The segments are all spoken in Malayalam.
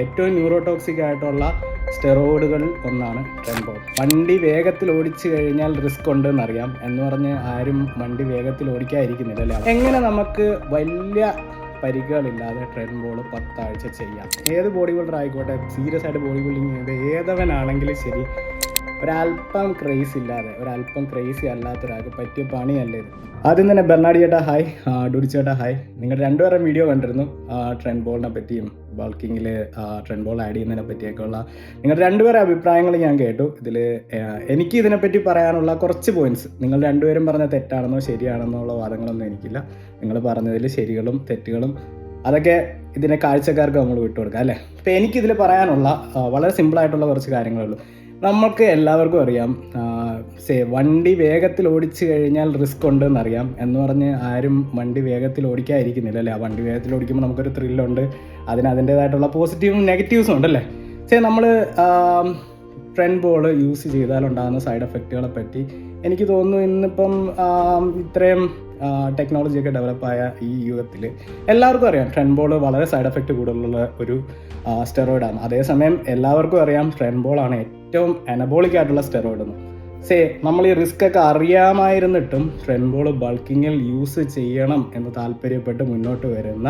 ഏറ്റവും ന്യൂറോടോക്സിക് ആയിട്ടുള്ള സ്റ്റെറോയിഡുകൾ ഒന്നാണ് ടെമ്പോ വണ്ടി വേഗത്തിൽ ഓടിച്ചു കഴിഞ്ഞാൽ റിസ്ക് ഉണ്ടെന്നറിയാം എന്ന് പറഞ്ഞ് ആരും വണ്ടി വേഗത്തിൽ ഓടിക്കാതിരിക്കുന്നില്ല അല്ലേ? എങ്ങനെ നമുക്ക് വലിയ പരിക്കുകളില്ലാതെ ട്രെൻബോൾ പത്താഴ്ച ചെയ്യാം? ഏത് ബോഡി ബിൽഡർ ആയിക്കോട്ടെ സീരിയസ് ആയിട്ട് ബോഡി ബിൽഡിങ് ചെയ്ത് ഏതവനാണെങ്കിലും ശരി ഒരല്പം ക്രേസ് ഇല്ലാതെ ഒരല്പം ക്രേസി അല്ലാത്ത ഒരാൾക്ക് പറ്റിയ പണിയല്ലേ ഇത്. ആദ്യം തന്നെ ബെർണാഡി ചേട്ടാ ഹായ് ഡുഡി ചേട്ടാ ഹായ് നിങ്ങൾ രണ്ടുപേരും വീഡിയോ കണ്ടിരുന്നു. ട്രെൻഡ് ബോളിനെ പറ്റിയും ബൾക്കിങ്ങിൽ ട്രെൻഡ് ബോൾ ആഡ് ചെയ്യുന്നതിനെ പറ്റിയൊക്കെ ഉള്ള നിങ്ങൾ രണ്ടുപേരുടെ അഭിപ്രായങ്ങൾ ഞാൻ കേട്ടു. ഇതിൽ എനിക്ക് ഇതിനെപ്പറ്റി പറയാനുള്ള കുറച്ച് പോയിന്റ്സ് നിങ്ങൾ രണ്ടുപേരും പറഞ്ഞ തെറ്റാണെന്നോ ശരിയാണെന്നോ ഉള്ള വാദങ്ങളൊന്നും എനിക്കില്ല. നിങ്ങൾ പറഞ്ഞതിൽ ശരികളും തെറ്റുകളും അതൊക്കെ ഇതിനെ കാഴ്ചക്കാർക്ക് നമ്മൾ വിട്ടുകൊടുക്കാം അല്ലേ? അപ്പോൾ എനിക്കിതിൽ പറയാനുള്ള വളരെ സിമ്പിളായിട്ടുള്ള കുറച്ച് കാര്യങ്ങളുള്ളൂ നമുക്ക് എല്ലാവർക്കും അറിയാം സേ വണ്ടി വേഗത്തിൽ ഓടിച്ചു കഴിഞ്ഞാൽ റിസ്ക് ഉണ്ടെന്നറിയാം എന്ന് പറഞ്ഞ് ആരും വണ്ടി വേഗത്തിൽ ഓടിക്കാതിരിക്കുന്നില്ല അല്ലേ? ആ വണ്ടി വേഗത്തിൽ ഓടിക്കുമ്പോൾ നമുക്കൊരു ത്രില്ലുണ്ട് അതിന് അതിന്റേതായിട്ടുള്ള പോസിറ്റീവും നെഗറ്റീവ്സും ഉണ്ടല്ലേ? സേ നമ്മൾ ഫ്രണ്ട് ബോൾ യൂസ് ചെയ്താലുണ്ടാകുന്ന സൈഡ് എഫക്റ്റുകളെ പറ്റി എനിക്ക് തോന്നുന്നു ഇന്നിപ്പം ഇത്രയും ടെക്നോളജിയൊക്കെ ഡെവലപ്പായ ഈ യുഗത്തിൽ എല്ലാവർക്കും അറിയാം ട്രെൻഡ് ബോൾ വളരെ സൈഡ് എഫക്റ്റ് കൂടുതലുള്ള ഒരു സ്റ്റെറോയിഡാണ് അതേസമയം എല്ലാവർക്കും അറിയാം ട്രെൻഡ് ബോളാണ് ആണ് ഏറ്റവും അനബോളിക് ആയിട്ടുള്ള സ്റ്റെറോയിഡ് എന്ന് സേ നമ്മൾ ഈ റിസ്ക് ഒക്കെ അറിയാമായിരുന്നിട്ടും ട്രെൻബോൾ ബൾക്കിങ്ങിൽ യൂസ് ചെയ്യണം എന്ന് താല്പര്യപ്പെട്ട് മുന്നോട്ട് വരുന്ന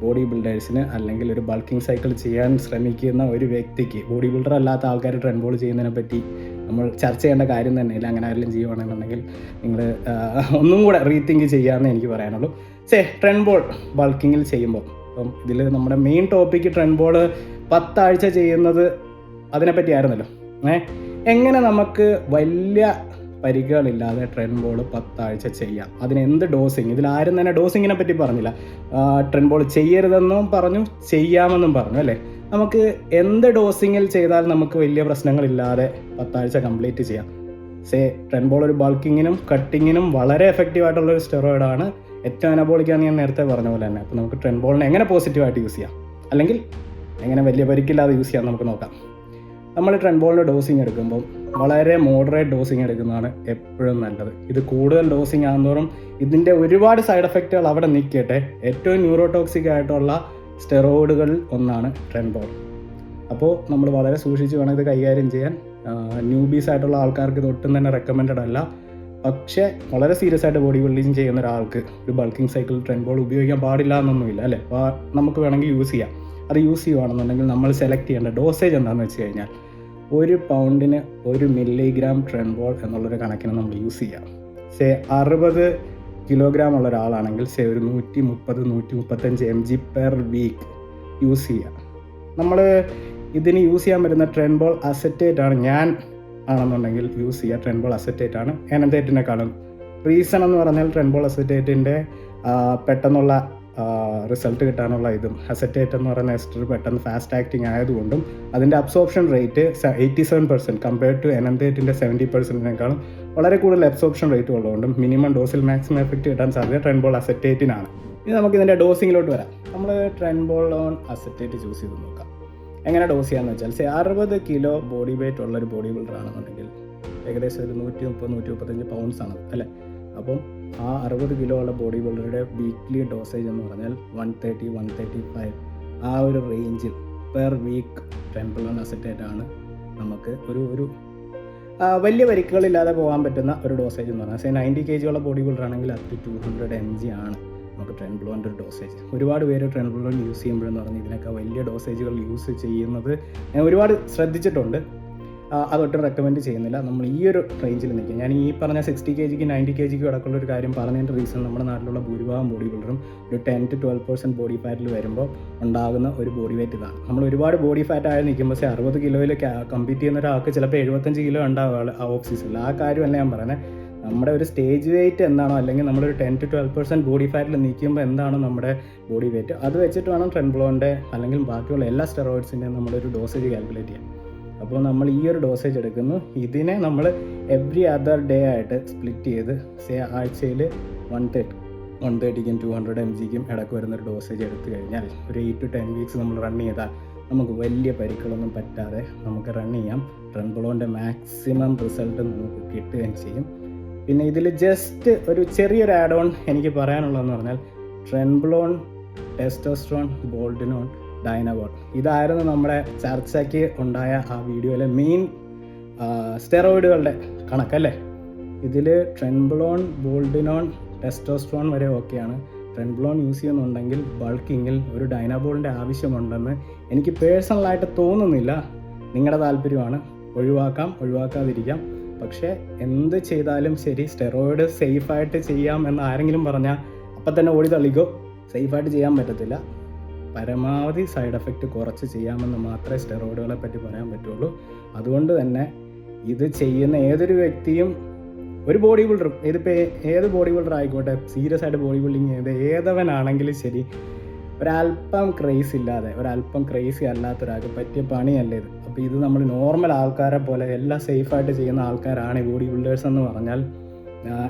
ബോഡി ബിൽഡേഴ്സിന് അല്ലെങ്കിൽ ഒരു ബൾക്കിംഗ് സൈക്കിൾ ചെയ്യാൻ ശ്രമിക്കുന്ന ഒരു വ്യക്തിക്ക് ബോഡി ബിൽഡർ അല്ലാത്ത ആൾക്കാർ ട്രെൻബോൾ ചെയ്യുന്നതിനെ പറ്റി നമ്മൾ ചർച്ച ചെയ്യേണ്ട കാര്യം തന്നെയില്ല? അങ്ങനെ ആരെങ്കിലും ചെയ്യുവാണെന്നുണ്ടെങ്കിൽ നിങ്ങൾ ഒന്നും കൂടെ റീതിങ്ക് ചെയ്യാമെന്ന് എനിക്ക് പറയാനുള്ളൂ. സേ ട്രെൻബോൾ ബൾക്കിങ്ങിൽ ചെയ്യുമ്പോൾ അപ്പം ഇതിൽ നമ്മുടെ മെയിൻ ടോപ്പിക്ക് ട്രെൻബോൾ പത്താഴ്ച ചെയ്യുന്നത് അതിനെപ്പറ്റി ആയിരുന്നല്ലോ? എങ്ങനെ നമുക്ക് വലിയ പരിക്കുകളില്ലാതെ ട്രെൻ ബോൾ പത്താഴ്ച ചെയ്യാം? അതിന് എന്ത് ഡോസിങ് ഇതിൽ ആരും തന്നെ ഡോസിങ്ങിനെ പറ്റി പറഞ്ഞില്ല. ട്രെൻ ബോൾ ചെയ്യരുതെന്നും പറഞ്ഞു ചെയ്യാമെന്നും പറഞ്ഞു അല്ലേ? നമുക്ക് എന്ത് ഡോസിങ്ങിൽ ചെയ്താൽ നമുക്ക് വലിയ പ്രശ്നങ്ങളില്ലാതെ പത്താഴ്ച കംപ്ലീറ്റ് ചെയ്യാം? സേ ട്രെൻ ബോൾ ഒരു ബൾക്കിങ്ങിനും കട്ടിങ്ങിനും വളരെ എഫക്റ്റീവ് ആയിട്ടുള്ള ഒരു സ്റ്റെറോയിഡാണ് ഏറ്റവും അനബോളിക്കാന്ന് ഞാൻ നേരത്തെ പറഞ്ഞ പോലെ തന്നെ. അപ്പോൾ നമുക്ക് ട്രെൻ ബോളിനെ എങ്ങനെ പോസിറ്റീവായിട്ട് യൂസ് ചെയ്യാം? അല്ലെങ്കിൽ എങ്ങനെ വലിയ പരിക്കില്ലാതെ യൂസ് ചെയ്യാം നമുക്ക് നോക്കാം. നമ്മൾ ട്രെൻബോളിന്റെ ഡോസിങ് എടുക്കുമ്പോൾ വളരെ മോഡറേറ്റ് ഡോസിങ് എടുക്കുന്നതാണ് എപ്പോഴും നല്ലത്. ഇത് കൂടുതൽ ഡോസിങ് ആകുന്നതോറും ഇതിന്റെ ഒരുപാട് സൈഡ് എഫക്റ്റുകൾ അവിടെ നിൽക്കട്ടെ. ഏറ്റവും ന്യൂറോടോക്സിക് ആയിട്ടുള്ള സ്റ്റെറോയിഡുകളിൽ ഒന്നാണ് ട്രെൻബോൾ അപ്പോൾ നമ്മൾ വളരെ സൂക്ഷിച്ച് വേണം ഇത് കൈകാര്യം ചെയ്യാൻ. ന്യൂബീസ് ആയിട്ടുള്ള ആൾക്കാർക്ക് ഇത് ഒട്ടും തന്നെ റെക്കമെൻഡഡ് അല്ല. പക്ഷേ വളരെ സീരിയസ് ആയിട്ട് ബോഡി ബിൽഡിങ് ചെയ്യുന്ന ഒരാൾക്ക് ഒരു ബൾക്കിംഗ് സൈക്കിൾ ട്രെൻബോൾ ഉപയോഗിക്കാൻ പാടില്ല എന്നൊന്നുമില്ല അല്ലേ? നമുക്ക് വേണമെങ്കിൽ യൂസ് ചെയ്യാം. അത് യൂസ് ചെയ്യുകയാണെന്നുണ്ടെങ്കിൽ നമ്മൾ സെലക്ട് ചെയ്യേണ്ട ഡോസേജ് എന്താണെന്ന് വെച്ച് കഴിഞ്ഞാൽ ഒരു പൗണ്ടിന് ഒരു മില്ലിഗ്രാം ട്രെൻബോൾ എന്നുള്ളൊരു കണക്കിന് നമ്മൾ യൂസ് ചെയ്യാം. സേ അറുപത് കിലോഗ്രാം ഉള്ള ഒരാളാണെങ്കിൽ സേ ഒരു നൂറ്റി മുപ്പത് നൂറ്റി മുപ്പത്തഞ്ച് M G per week use ചെയ്യുക നമ്മൾ ഇതിന് യൂസ് ചെയ്യാൻ പറ്റുന്ന ട്രെൻബോൾ അസറ്റേറ്റ് ആണ് ഞാൻ ആണെന്നുണ്ടെങ്കിൽ യൂസ് ചെയ്യുക. ട്രെൻബോൾ അസറ്റേറ്റ് ആണ്. എനന്തേറ്റിനെക്കാളും റീസൺ എന്ന് പറഞ്ഞാൽ ട്രെൻബോൾ അസറ്റേറ്റിന്റെ പെട്ടെന്നുള്ള റിസൾട്ട് കിട്ടാനുള്ള ഇതും. ഹെസറ്റേറ്റ് എന്ന് പറയുന്ന എസ്റ്റർ പെട്ടെന്ന് ഫാസ്റ്റ് ആക്ടിങ് ആയതുകൊണ്ടും അതിന്റെ absorption rate eighty seven percent compared to എനന്തേറ്റിന്റെ seventy പെർസെന്റിനേക്കാളും വളരെ കൂടുതൽ അബ്സോർപ്ഷൻ റേറ്റ് ഉള്ളതുകൊണ്ടും മിനിമം ഡോസിൽ മാക്സിമം എഫക്റ്റ് കിട്ടാൻ സാധ്യത ട്രെൻബോൾ അസറ്റേറ്റിനാണ് ഇനി നമുക്ക് ഇതിന്റെ ഡോസിങ്ങിലോട്ട് വരാം. നമ്മൾ ട്രെൻബോൾ ഓൺ അസറ്റേറ്റ് ചൂസ് ചെയ്ത് നോക്കാം. എങ്ങനെ ഡോസ് ചെയ്യാന്ന് വെച്ചാൽ സേ അറുപത് കിലോ ബോഡി വെയിറ്റ് ഉള്ളൊരു ബോഡി ബിൽഡർ ആണെന്നുണ്ടെങ്കിൽ ഏകദേശം ഒരു നൂറ്റി മുപ്പത് നൂറ്റി മുപ്പത്തഞ്ച് പൗണ്ട്സ് ആണ് അല്ലേ? അപ്പം ആ അറുപത് കിലോ ഉള്ള ബോഡി ബിൽഡറുടെ വീക്ക്ലി ഡോസേജ് എന്ന് പറഞ്ഞാൽ one thirty one thirty five ആ ഒരു റേഞ്ചിൽ പെർ വീക്ക് ടെമ്പിൾ അസറ്റേറ്റ് ആണ് നമുക്ക് ഒരു ഒരു വലിയ പരിക്കുകളില്ലാതെ പോകാൻ പറ്റുന്ന ഒരു ഡോസേജ് എന്ന് പറഞ്ഞാൽ നയന്റി കെ ഉള്ള ബോഡി ബിൽഡർ ആണെങ്കിൽ up to two hundred M G ആണ് നമുക്ക് ട്രെൻബ്ലോന്റെ ഒരു ഡോസേജ് ഒരുപാട് പേര് ട്രെൻബ്ലോൺ യൂസ് ചെയ്യുമ്പോഴെന്ന് പറഞ്ഞാൽ ഇതിനൊക്കെ വലിയ ഡോസേജുകൾ യൂസ് ചെയ്യുന്നത് ഞാൻ ഒരുപാട് ശ്രദ്ധിച്ചിട്ടുണ്ട്. അതൊട്ടും റെക്കമെൻഡ് ചെയ്യുന്നില്ല. നമ്മൾ ഈ ഒരു റേഞ്ചിൽ നിൽക്കും. ഞാൻ ഈ പറഞ്ഞ സിക്സ്റ്റി കെ ജിക്ക് നയന്റി കെ ജിക്ക് ഇടക്കുള്ള ഒരു കാര്യം പറഞ്ഞതിന്റെ റീസൺ നമ്മുടെ നാട്ടിലുള്ള ഭൂരിഭാഗം ബോഡി ബിൽഡറും ഒരു ten to twelve percent body ഫാറ്റിൽ വരുമ്പോൾ ഉണ്ടാകുന്ന ഒരു ബോഡി വെയിറ്റ് ഇതാണ്. നമ്മൾ ഒരുപാട് ബോഡി ഫാറ്റ് ആയി നിൽക്കുമ്പോൾ പക്ഷേ അറുപത് കിലോയിൽ കമ്പീറ്റ് ചെയ്യുന്ന ഒരാൾക്ക് ചിലപ്പോൾ എഴുപത്തഞ്ച് കിലോ ഉണ്ടാവുക ആ ഓഫ് ആ കാര്യമല്ല ഞാൻ പറയുന്നത്. നമ്മുടെ ഒരു സ്റ്റേജ് വെയിറ്റ് എന്താണോ അല്ലെങ്കിൽ നമ്മളൊരു ten to twelve percent body ഫാറ്റിൽ നിൽക്കുമ്പോൾ എന്താണോ നമ്മുടെ ബോഡി വെയിറ്റ് അത് വെച്ചിട്ട് വേണം ട്രെൻബ്ലോന്റെ അല്ലെങ്കിൽ ബാക്കിയുള്ള എല്ലാ സ്റ്റെറോയിഡ്സിന്റെയും നമ്മളൊരു ഡോസേജ് കാൽക്കുലേറ്റ് ചെയ്യാൻ. അപ്പോൾ നമ്മൾ ഈ ഒരു ഡോസേജ് എടുക്കുന്നു. ഇതിനെ നമ്മൾ എവ്രി അതർ ഡേ ആയിട്ട് സ്പ്ലിറ്റ് ചെയ്ത് സേ ആഴ്ചയിൽ വൺ തേർട്ടി വൺ തേർട്ടിക്കും ടു ഹൺഡ്രഡ് എം ജിക്കും ഇടയ്ക്ക് വരുന്നൊരു ഡോസേജ് എടുത്തു കഴിഞ്ഞാൽ ഒരു എയ്റ്റ് ടു ടെൻ വീക്സ് നമ്മൾ റൺ ചെയ്താൽ നമുക്ക് വലിയ പരിക്കുകളൊന്നും പറ്റാതെ നമുക്ക് റൺ ചെയ്യാം. റൺബോളോന്റെ മാക്സിമം റിസൾട്ട് നമുക്ക് കിട്ടുകയും ചെയ്യും. പിന്നെ ഇതിൽ ജസ്റ്റ് ഒരു ചെറിയൊരു ആഡ് ഓൺ എനിക്ക് പറയാനുള്ളതെന്ന് പറഞ്ഞാൽ ട്രെൻബ്ലോൺ ടെസ്റ്റോസ്ട്രോൺ ബോൾഡിനോൺ ഡൈനബോൾ ഇതായിരുന്നു നമ്മുടെ ചർച്ചയ്ക്ക് ഉണ്ടായ ആ വീഡിയോയിലെ മെയിൻ സ്റ്റെറോയിഡുകളുടെ കണക്കല്ലേ? ഇതിൽ ട്രെൻബ്ലോൺ ബോൾഡിനോൺ ടെസ്റ്റോസ്ട്രോൺ വരെ ഓക്കെയാണ്. ട്രെൻബ്ലോൺ യൂസ് ചെയ്യുന്നുണ്ടെങ്കിൽ ബൾക്കിങ്ങിൽ ഒരു ഡൈനബോളിന്റെ ആവശ്യമുണ്ടെന്ന് എനിക്ക് പേഴ്സണലായിട്ട് തോന്നുന്നില്ല. നിങ്ങളുടെ താല്പര്യമാണ്. ഒഴിവാക്കാം ഒഴിവാക്കാതിരിക്കാം. പക്ഷേ എന്ത് ചെയ്താലും ശരി സ്റ്റെറോയിഡ് സേഫായിട്ട് ചെയ്യാം എന്ന് ആരെങ്കിലും പറഞ്ഞാൽ അപ്പം തന്നെ ഓടി തള്ളിക്കോ. സേഫായിട്ട് ചെയ്യാൻ പറ്റത്തില്ല. പരമാവധി സൈഡ് എഫക്റ്റ് കുറച്ച് ചെയ്യാമെന്ന് മാത്രമേ സ്റ്റെറോയിഡുകളെ പറ്റി പറയാൻ പറ്റുള്ളൂ. അതുകൊണ്ട് തന്നെ ഇത് ചെയ്യുന്ന ഏതൊരു വ്യക്തിയും ഒരു ബോഡി ബിൽഡറും ഇതിപ്പോൾ ഏത് ബോഡി ബിൽഡർ ആയിക്കോട്ടെ സീരിയസ് ആയിട്ട് ബോഡി ബിൽഡിങ് ചെയ്ത് ഏതവനാണെങ്കിലും ശരി ഒരല്പം ക്രേസ് ഇല്ലാതെ ഒരല്പം ക്രേസി അല്ലാത്ത ഒരാൾക്ക് പറ്റിയ പണിയല്ല ഇത്. അപ്പോൾ ഇത് നമ്മൾ നോർമൽ ആൾക്കാരെ പോലെ എല്ലാം സേഫായിട്ട് ചെയ്യുന്ന ആൾക്കാരാണ് ഈ ബോഡി ബിൽഡേഴ്സ് എന്ന് പറഞ്ഞാൽ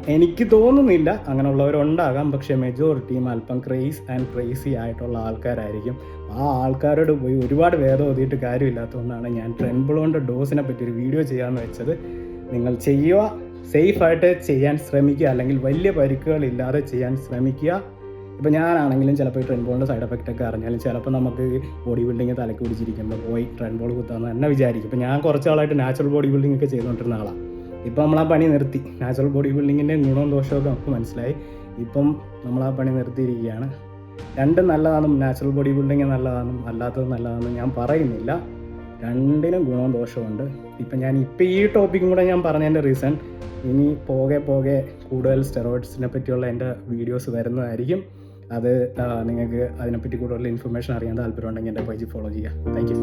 എനിക്ക് തോന്നുന്നില്ല അങ്ങനെയുള്ളവരുണ്ടാകാം പക്ഷേ മെജോറിറ്റിയും അല്പം ക്രേസ് ആൻഡ് ക്രേസി ആയിട്ടുള്ള ആൾക്കാരായിരിക്കും. ആ ആൾക്കാരോട് പോയി ഒരുപാട് വേദം ഓതിയിട്ട് കാര്യമില്ലാത്തതുകൊണ്ടാണ് ഞാൻ ട്രെൻബിളോന്റെ ഡോസിനെ പറ്റി ഒരു വീഡിയോ ചെയ്യാമെന്ന് വെച്ചത്. നിങ്ങൾ ചെയ്യുക സേഫായിട്ട് ചെയ്യാൻ ശ്രമിക്കുക അല്ലെങ്കിൽ വലിയ പരിക്കുകൾ ഇല്ലാതെ ചെയ്യാൻ ശ്രമിക്കുക. ഇപ്പോൾ ഞാനാണെങ്കിലും ചിലപ്പോൾ ഈ ട്രെൻബോളിന്റെ സൈഡ് എഫക്റ്റ് ഒക്കെ അറിഞ്ഞാലും ചിലപ്പോൾ നമുക്ക് ബോഡി ബിൽഡിങ് തലക്ക് പിടിച്ചിരിക്കുമ്പോൾ പോയി ട്രെൻബോൾ കുത്താമെന്ന് തന്നെ വിചാരിക്കും. ഇപ്പോൾ ഞാൻ കുറച്ച് ആളായിട്ട് നാച്ചുറൽ ബോഡി ബിൽഡിംഗ് ഒക്കെ ചെയ്തുകൊണ്ടിരുന്ന ആളാണ് ഇപ്പം നമ്മൾ ആ പണി നിർത്തി. നാച്ചുറൽ ബോഡി ബിൽഡിങ്ങിന്റെ ഗുണവും ദോഷവും നമുക്ക് മനസ്സിലായി. ഇപ്പം നമ്മൾ ആ പണി നിർത്തിയിരിക്കുകയാണ്. രണ്ടും നല്ലതാണെന്നും നാച്ചുറൽ ബോഡി ബിൽഡിങ് നല്ലതാണെന്നും അല്ലാത്തത് നല്ലതാണെന്നും ഞാൻ പറയുന്നില്ല. രണ്ടിനും ഗുണവും ദോഷമുണ്ട് ഇപ്പം ഞാൻ ഇപ്പം ഈ ടോപ്പിക്കും കൂടെ ഞാൻ പറഞ്ഞതിന്റെ റീസൺ ഇനി പോകെ പോകെ കൂടുതൽ സ്റ്റെറോയിഡ്സിനെ പറ്റിയുള്ള എന്റെ വീഡിയോസ് വരുന്നതായിരിക്കും. അത് നിങ്ങൾക്ക് അതിനെപ്പറ്റി കൂടുതൽ ഇൻഫർമേഷൻ അറിയാൻ താല്പര്യമുണ്ടെങ്കിൽ എന്റെ പേജ് ഫോളോ ചെയ്യുക. താങ്ക്